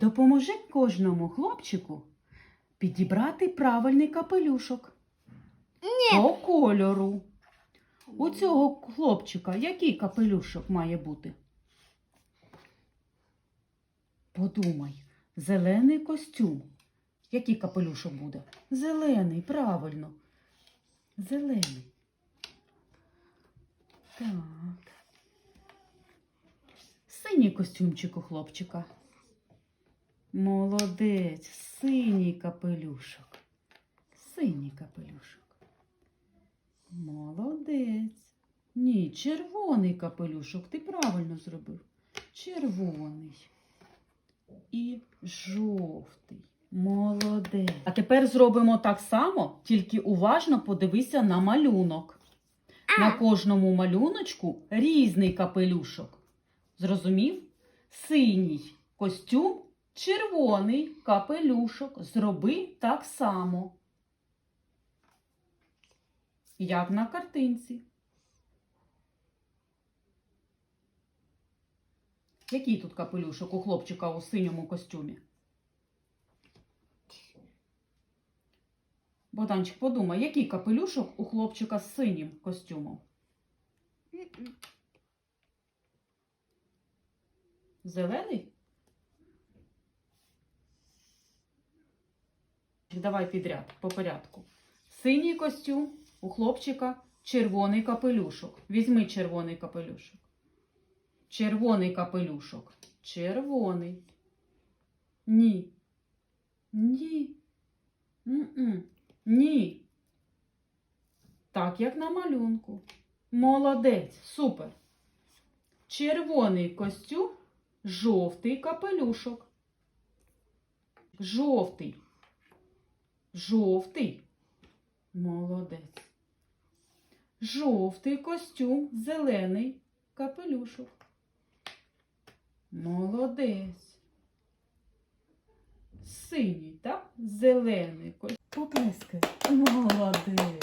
Допоможи кожному хлопчику підібрати правильний капелюшок Ні. по кольору. У цього хлопчика який капелюшок має бути? Подумай, зелений костюм. Який капелюшок буде? Зелений, правильно. Зелений. Так. Синій костюмчик у хлопчика. Молодець, синій капелюшок. Синій капелюшок. Молодець. Ні, червоний капелюшок. Ти правильно зробив. Червоний. І жовтий. Молодець. А тепер зробимо так само, тільки уважно подивися на малюнок. На кожному малюночку різний капелюшок. Зрозумів? Синій костюм, червоний капелюшок. Зроби так само. Як на картинці. Який тут капелюшок у хлопчика у синьому костюмі? Богданчик, подумай, який капелюшок у хлопчика з синім костюмом? Зелений? Давай підряд, по порядку. Синій костюм у хлопчика, червоний капелюшок. Візьми червоний капелюшок. Червоний капелюшок. Червоний. Ні. Ні. М-м. Ні. Так, як на малюнку. Молодець. Супер. Червоний костюм, жовтий капелюшок. Жовтий. Жовтий. Молодець. Жовтий костюм, зелений капелюшок. Молодець. Синій, так? Зелений костюм. Поплескай. Молодець.